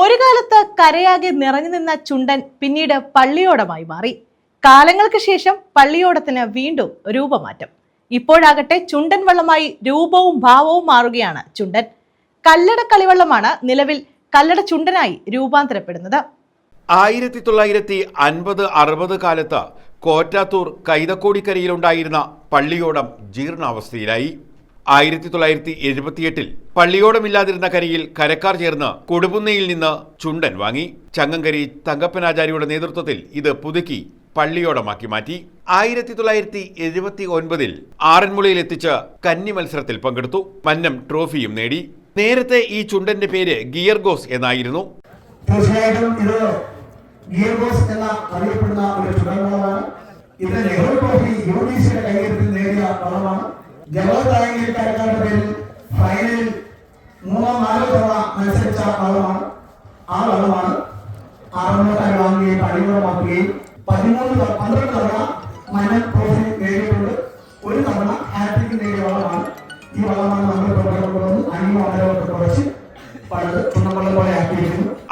ഒരു കാലത്ത് കരയാകെ നിറഞ്ഞു നിന്ന ചുണ്ടൻ പിന്നീട് പള്ളിയോടമായി മാറി. കാലങ്ങൾക്ക് ശേഷം പള്ളിയോടത്തിന് വീണ്ടും രൂപമാറ്റം. ഇപ്പോഴാകട്ടെ ചുണ്ടൻ വള്ളമായി രൂപവും ഭാവവും മാറുകയാണ് ചുണ്ടൻ. കല്ലട കളിവള്ളമാണ് നിലവിൽ കല്ലട ചുണ്ടനായി രൂപാന്തരപ്പെടുന്നത്. ആയിരത്തി തൊള്ളായിരത്തി അൻപത് അറുപത് കാലത്ത് കോറ്റാത്തൂർ കൈതക്കോടിക്കരയിലുണ്ടായിരുന്ന പള്ളിയോടം ജീർണാവസ്ഥയിലായി. ആയിരത്തി തൊള്ളായിരത്തി എഴുപത്തിയെട്ടിൽ പള്ളിയോടമില്ലാതിരുന്ന കരയിൽ കരക്കാർ ചേർന്ന് കൊടുപുന്നയിൽ നിന്ന് ചുണ്ടൻ വാങ്ങി. ചങ്ങങ്കരി തങ്കപ്പനാചാര്യയുടെ നേതൃത്വത്തിൽ ഇത് പുതുക്കി പള്ളിയോടമാക്കി മാറ്റി. ആയിരത്തി തൊള്ളായിരത്തി എഴുപത്തി ഒൻപതിൽ ആറന്മുളയിൽ എത്തിച്ച് കന്നി മത്സരത്തിൽ പങ്കെടുത്തു. മന്നം ട്രോഫിയും നേടി. നേരത്തെ ഈ ചുണ്ടന്റെ പേര് ഗിയർഗോസ് എന്നായിരുന്നു. തീർച്ചയായിട്ടും ഇത് ഗിയർഗോസ് എന്ന അറിയപ്പെടുന്ന ഒരു ചുണ്ടൻ ഇത് നെഹ്റു ട്രോഫി യു ഡി സിയുടെ കൈകര്യത്തിൽ നേടിയ കരക്കാരുടെ പേരിൽ ഫൈനലിൽ മൂന്നോ നാലോ തവണ മത്സരിച്ച ആളുമാണ് ആ ആളുമാണ് ആറന്മുളക്കാർ വാങ്ങുകയും പണിയോടമാക്കുകയും പതിമൂന്ന് പന്ത്രണ്ട് തവണ മന്നൻ ട്രോഫി നേടിയിട്ടുണ്ട്. ഒരു തവണ ഹാട്രിക് നേടിയ ഈ വളമാണ് നമ്മൾ പ്രവർത്തനം അനിമ കുറച്ച് പോലെ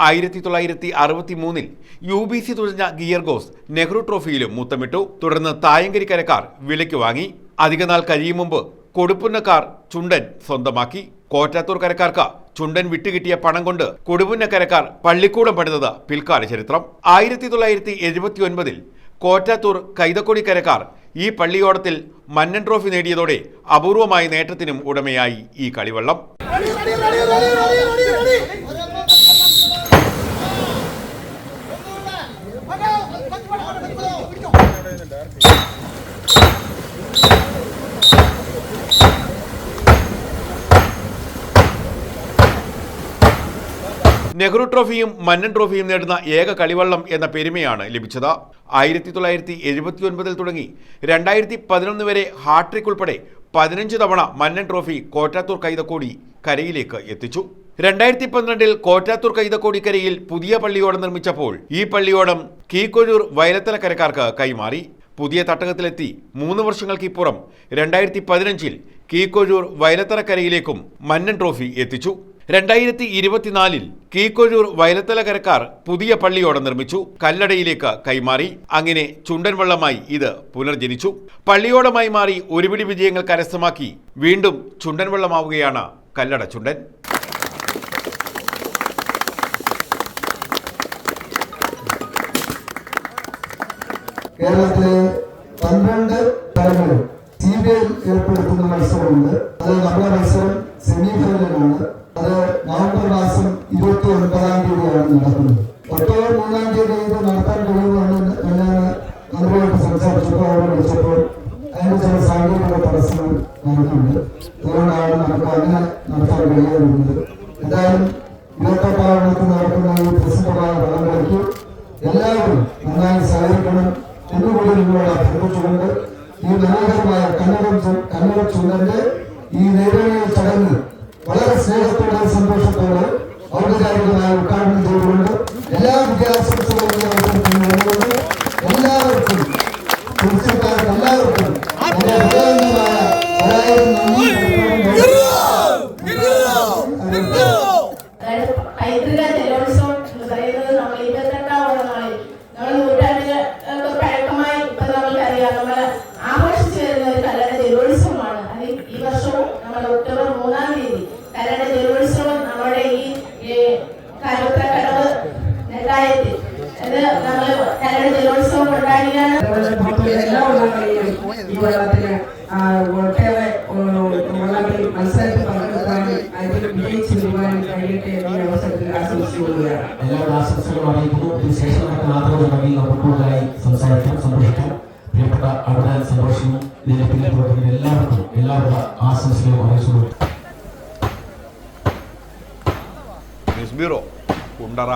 ആയിരത്തി തൊള്ളായിരത്തി അറുപത്തി മൂന്നിൽ യു ബി സി തുഴഞ്ഞ ഗിയർഗോസ് നെഹ്റു ട്രോഫിയിലും മുത്തമിട്ടു. തുടർന്ന് തായങ്കരി കരക്കാർ വിലയ്ക്ക് വാങ്ങി. അധികനാൾ കഴിയും മുമ്പ് കൊടുപ്പുന്നക്കാർ ചുണ്ടൻ സ്വന്തമാക്കി കോറ്റാത്തൂർ കരക്കാർക്ക് ചുണ്ടൻ വിട്ടുകിട്ടിയ പണം കൊണ്ട് കൊടുപുന്നക്കരക്കാർ പള്ളിക്കൂടം പണിതത് പിൽക്കാല ചരിത്രം ആയിരത്തി തൊള്ളായിരത്തി എഴുപത്തി ഒൻപതിൽ കോറ്റാത്തൂർ കൈതക്കൊടി കരക്കാർ ഈ പള്ളിയോടത്തിൽ മന്നൻ ട്രോഫി നേടിയതോടെ അപൂർവമായ നേട്ടത്തിനും ഉടമയായി ഈ കളിവള്ളം നെഹ്റു ട്രോഫിയും മന്നൻ ട്രോഫിയും നേടുന്ന ഏക കളിവള്ളം എന്ന പെരുമയാണ് ലഭിച്ചത്. ആയിരത്തി തൊള്ളായിരത്തി എഴുപത്തി ഒൻപതിൽ തുടങ്ങി രണ്ടായിരത്തി പതിനൊന്ന് വരെ ഹാട്രിക് ഉൾപ്പെടെ പതിനഞ്ച് തവണ മന്നൻ ട്രോഫി കോറ്റാത്തൂർ കൈതക്കോടി കരയിലേക്ക് എത്തിച്ചു. രണ്ടായിരത്തി പന്ത്രണ്ടിൽ കോറ്റാത്തൂർ കൈതക്കോടി കരയിൽ പുതിയ പള്ളിയോടം നിർമ്മിച്ചപ്പോൾ ഈ പള്ളിയോടം കീക്കൊഴൂർ വയലത്തല കരക്കാർക്ക് കൈമാറി. പുതിയ തട്ടകത്തിലെത്തി മൂന്ന് വർഷങ്ങൾക്കിപ്പുറം രണ്ടായിരത്തി പതിനഞ്ചിൽ കീക്കൊഴൂർ വയലത്തറക്കരയിലേക്കും മന്നൻ ട്രോഫി എത്തിച്ചു. രണ്ടായിരത്തി ഇരുപത്തിനാലിൽ കീക്കൊഴൂർ വയലത്തലകരക്കാർ പുതിയ പള്ളിയോടെ നിർമ്മിച്ചു. കല്ലടയിലേക്ക് കൈമാറി. അങ്ങനെ ചുണ്ടൻ വള്ളമായി ഇത് പുനർജനിച്ചു. പള്ളിയോടമായി മാറി ഒരുപിടി വിജയങ്ങൾ കരസ്ഥമാക്കി വീണ്ടും ചുണ്ടൻ വള്ളമാവുകയാണ് കല്ലട ചുണ്ടൻ. കേരളത്തിലെ പന്ത്രണ്ട് തലങ്ങളിൽ സി ബി ഐ ഏർപ്പെടുത്തുന്ന മത്സരമുണ്ട്. അത് നമ്മുടെ മത്സരം സെമി ഫൈനലാണ് അത് നവംബർ മാസം ഇരുപത്തി ഒൻപതാം തീയതിയാണ് നടക്കുന്നത്. ഒക്ടോബർ മൂന്നാം തീയതി ഇത് നടത്താൻ കഴിയുമെന്ന് ഞാൻ സംസാരിച്ചപ്പോൾ അവർ വിളിച്ചപ്പോൾ അതിന് ചില സാങ്കേതിക തടസ്സങ്ങൾ നടക്കുന്നുണ്ട് അതുകൊണ്ടാണ് നമുക്ക് അങ്ങനെ നടത്താൻ കഴിയാറുള്ളത് എന്തായാലും ഇരുപത്തെട്ടാം നടക്കുന്ന ഈ പ്രസിദ്ധമായ വള്ളംകളിക്ക് എല്ലാവരും നന്നായി സഹകരിക്കണം. എന്നുകൂടി നിങ്ങളോട് ഈ മനോഹരമായ കന്നഡം കന്നഡ ചുണ്ടന്റെ ഈ നേരടിയ ചടങ്ങ് വളരെ സ്നേഹത്തോടെ സന്തോഷത്തോടെ ഔപചാരികമായി ഉദ്ഘാടനം ചെയ്തുകൊണ്ട് എല്ലാ വിദ്യാഭ്യാസങ്ങളും ആ, ഒട്ടേറെ ഓ, വള്ളങ്ങളിൽ മത്സരത്തിൽ പങ്കെടുക്കാനും അതിൽ വിജയിച്ച് വരുവാനും കഴിയട്ടെ എന്ന അവസരത്തിൽ ആശംസിച്ചുകൊള്ളുകയാണ്. എല്ലാവരും ആശംസകളും അറിയിക്കുന്നു. ഇതിനുശേഷം നമുക്ക് ആദരവ് ചടങ്ങിൽ നമുക്ക് സംസാരിക്കാം സന്തോഷിക്കാം പ്രിയപ്പെട്ട അവിടെ സന്തോഷവും ഇതിന്റെ പിന്നിൽ പ്രവർത്തിക്കുന്ന എല്ലാവർക്കും എല്ലാവരുടെ ആശംസകളും അറിയിച്ചു ന്യൂസ് ബ്യൂറോ കുണ്ടറ.